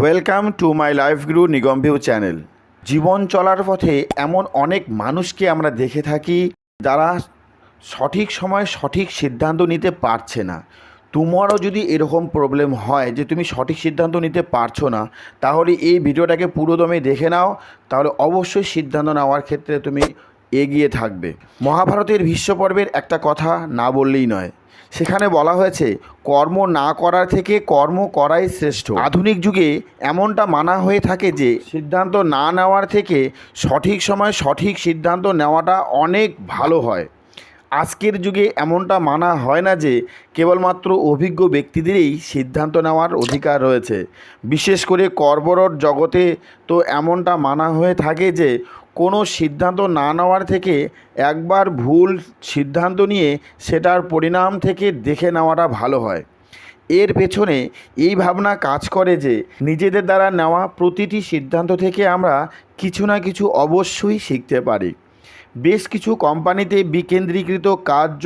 Welcome to my life গ্রু Nigam view channel জীবন চলার পথে এমন অনেক মানুষকে আমরা দেখে থাকি যারা সঠিক সময়ে সঠিক সিদ্ধান্ত নিতে পারছে না। তোমারও যদি এরকম প্রবলেম হয় যে তুমি সঠিক সিদ্ধান্ত নিতে পারছ না, তাহলে এই ভিডিওটাকে পুরোদমে দেখে নাও। তাহলে অবশ্যই সিদ্ধান্ত নেওয়ার ক্ষেত্রে তুমি এগিয়ে থাকবে। মহাভারতের ভীষ্মপর্বের একটা কথা না বললেই নয়। সেখানে বলা হয়েছে, কর্ম না করার থেকে কর্ম করাই শ্রেষ্ঠ। আধুনিক যুগে এমনটা মানা হয়ে থাকে যে, সিদ্ধান্ত না নেওয়ার থেকে সঠিক সময় সঠিক সিদ্ধান্ত নেওয়াটা অনেক ভালো হয়। আজকের যুগে এমনটা মানা হয় না যে কেবলমাত্র অভিজ্ঞ ব্যক্তিদেরই সিদ্ধান্ত নেওয়ার অধিকার রয়েছে। বিশেষ করে কর্পোরেট জগতে তো এমনটা মানা হয়ে থাকে যে কোনো সিদ্ধান্ত না নেওয়ার থেকে একবার ভুল সিদ্ধান্ত নিয়ে সেটার পরিণাম থেকে দেখে নেওয়াটা ভালো হয়। এর পেছনে এই ভাবনা কাজ করে যে নিজেদের দ্বারা নেওয়া প্রতিটি সিদ্ধান্ত থেকে আমরা কিছু না কিছু অবশ্যই শিখতে পারি। বেশ কিছু কোম্পানিতে বিকেন্দ্রীকৃত কার্য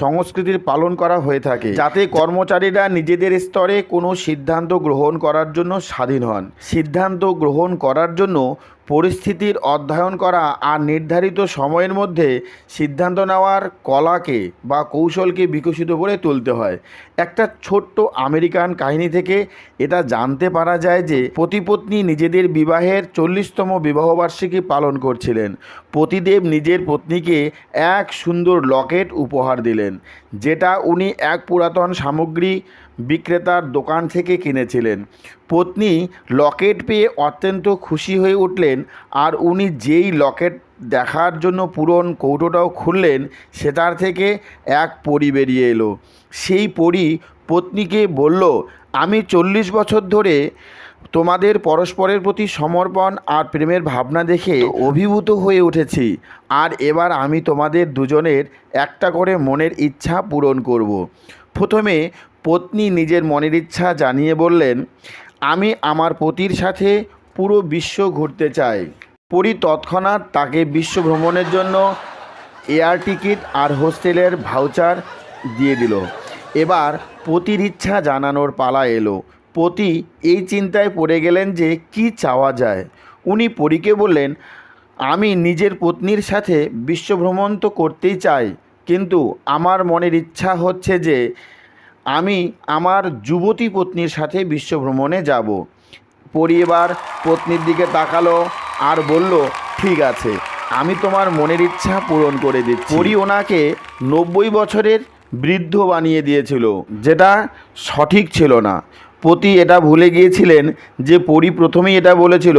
সংস্কৃতির পালন করা হয়ে থাকে, যাতে কর্মচারীরা নিজেদের স্তরে কোনো সিদ্ধান্ত গ্রহণ করার জন্য স্বাধীন হন। সিদ্ধান্ত গ্রহণ করার জন্য পরিস্থিতির অধ্যয়ন করা আর নির্ধারিত সময়ের মধ্যে সিদ্ধান্ত নেওয়ার কলাকে বা কৌশলকে বিকশিত করে তুলতে হয়। একটা ছোট্ট আমেরিকান কাহিনী থেকে এটা জানতে পারা যায় যে পতিপত্নী নিজেদের বিবাহের চল্লিশতম বিবাহবার্ষিকী পালন করছিলেন। পতিদেব নিজের পত্নীকে এক সুন্দর লকেট উপহার দিলেন, যেটা উনি এক পুরাতন সামগ্রী বিক্রেতার দোকান থেকে কিনেছিলেন। পত্নী লকেট পেয়ে অত্যন্ত খুশি হয়ে উঠলেন আর উনি যেই লকেট দেখার জন্য পুরন কৌটোটাও খুললেন সেটার থেকে এক পরি বেরিয়ে এলো। সেই পরি পত্নীকে বলল আমি চল্লিশ বছর ধরে তোমাদের পরস্পরের প্রতি সমর্পণ আর প্রেমের ভাবনা দেখে অভিভূত হয়ে উঠেছি। আর এবার আমি তোমাদের দুজনের একটা করে মনের ইচ্ছা পূরণ করব। প্রথমে পত্নী নিজের মনের ইচ্ছা জানিয়ে বললেন, আমি আমার পতির সাথে পুরো বিশ্ব ঘুরতে চাই। পরি তৎক্ষণাৎ তাকে বিশ্ব ভ্রমণের জন্য এয়ার টিকিট আর হোস্টেলের ভাউচার দিয়ে দিল। এবার পতির ইচ্ছা জানানোর পালা এলো। পতি এই চিন্তায় পড়ে গেলেন যে কি চাওয়া যায়। উনি পরীকে বললেন, আমি নিজের পত্নীর সাথে বিশ্বভ্রমণ তো করতেই চাই, কিন্তু আমার মনের ইচ্ছা হচ্ছে যে আমি আমার যুবতী পত্নীর সাথে বিশ্বভ্রমণে যাব। পরিবার পত্নীর দিকে তাকালো আর বলল, ঠিক আছে, আমি তোমার মনের ইচ্ছা পূরণ করে দিচ্ছি। পরি ওনাকে নব্বই বছরের বৃদ্ধ বানিয়ে দিয়েছিল, যেটা সঠিক ছিল না। পতি এটা ভুলে গিয়েছিলেন যে পরি প্রথমেই এটা বলেছিল,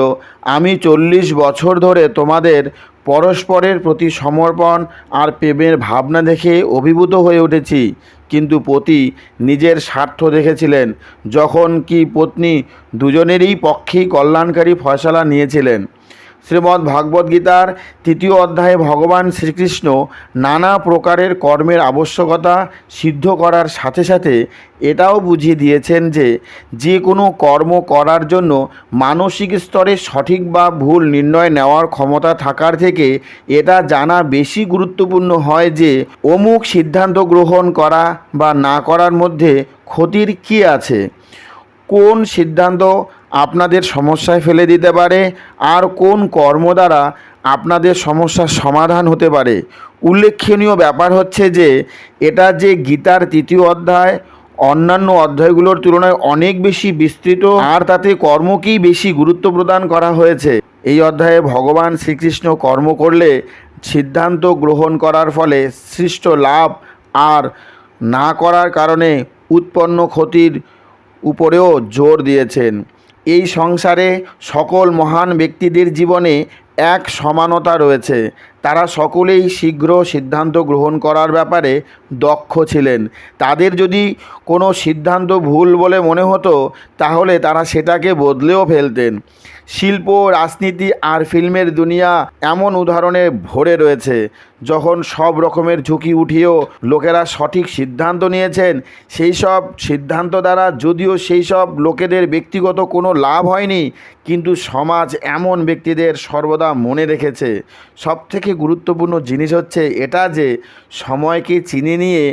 আমি চল্লিশ বছর ধরে তোমাদের পরস্পরের প্রতি সমর্পণ আর প্রেমের ভাবনা দেখে অভিভূত হয়ে উঠেছি। কিন্তু পতি নিজের স্বার্থ দেখেছিলেন। যখন কি পত্নী দুজনেরই পক্ষেই কল্যাণকারী ফয়সালা নিয়েছিলেন। শ্রীমদ্ ভাগবত গীতার তৃতীয় অধ্যায়ে ভগবান শ্রীকৃষ্ণ নানা প্রকারের কর্মের আবশ্যকতা সিদ্ধ করার সাথে সাথে এটাও বুঝিয়ে দিয়েছেন যে যে কোনো কর্ম করার জন্য মানসিক স্তরে সঠিক বা ভুল নির্ণয় নেওয়ার ক্ষমতা থাকার থেকে এটা জানা বেশি গুরুত্বপূর্ণ হয় যে অমুক সিদ্ধান্ত গ্রহণ করা বা না করার মধ্যে ক্ষতির কী আছে? কোন সিদ্ধান্ত আপনাদের সমস্যায় ফেলে দিতে পারে আর কোন কর্ম দ্বারা আপনাদের সমস্যার সমাধান হতে পারে। উল্লেখনীয় ব্যাপার হচ্ছে যে, এটা যে গীতার তৃতীয় অধ্যায়, অন্যান্য অধ্যায়গুলোর তুলনায় অনেক বেশি বিস্তৃত আর তাতে কর্মকেই বেশি গুরুত্ব প্রদান করা হয়েছে। এই অধ্যায়ে ভগবান শ্রীকৃষ্ণ কর্ম করলে, সিদ্ধান্ত গ্রহণ করার ফলে সৃষ্ট লাভ আর না করার কারণে উৎপন্ন ক্ষতির উপরেও জোর দিয়েছেন। এই সংসারে সকল মহান ব্যক্তিদের জীবনে এক সমানতা রয়েছে। তারা সকলেই শীঘ্র সিদ্ধান্ত গ্রহণ করার ব্যাপারে দক্ষ ছিলেন। তাদের যদি কোনো সিদ্ধান্ত ভুল বলে মনে হতো, তাহলে তারা সেটাকে বদলেও ফেলতেন। শিল্প, রাজনীতি আর ফিল্মের দুনিয়া এমন উদাহরণে ভরে রয়েছে, যখন সব রকমের ঝুঁকি উঠিয়েও লোকেরা সঠিক সিদ্ধান্ত নিয়েছেন, সেই সব সিদ্ধান্ত দ্বারা যদিও সেই সব লোকেদের ব্যক্তিগত কোনো লাভ হয়নি, কিন্তু সমাজ এমন ব্যক্তিদের সর্বদা মনে রেখেছে। সবথেকে গুরুত্বপূর্ণ জিনিস হচ্ছে এটা যে সময়কে চিনে নিয়ে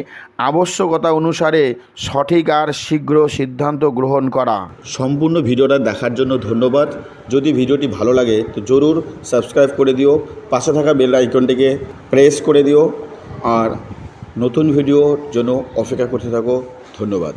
আবশ্যকতা অনুসারে সঠিক আর শীঘ্র সিদ্ধান্ত গ্রহণ করা। সম্পূর্ণ ভিডিওটা দেখার জন্য ধন্যবাদ। যদি ভিডিওটি ভালো লাগে তো জরুর সাবস্ক্রাইব করে দিও, পাশে থাকা বেল আইকনটিকে প্রেস করে দিও, আর নতুন ভিডিওর জন্য অপেক্ষা করতে থাকো। ধন্যবাদ।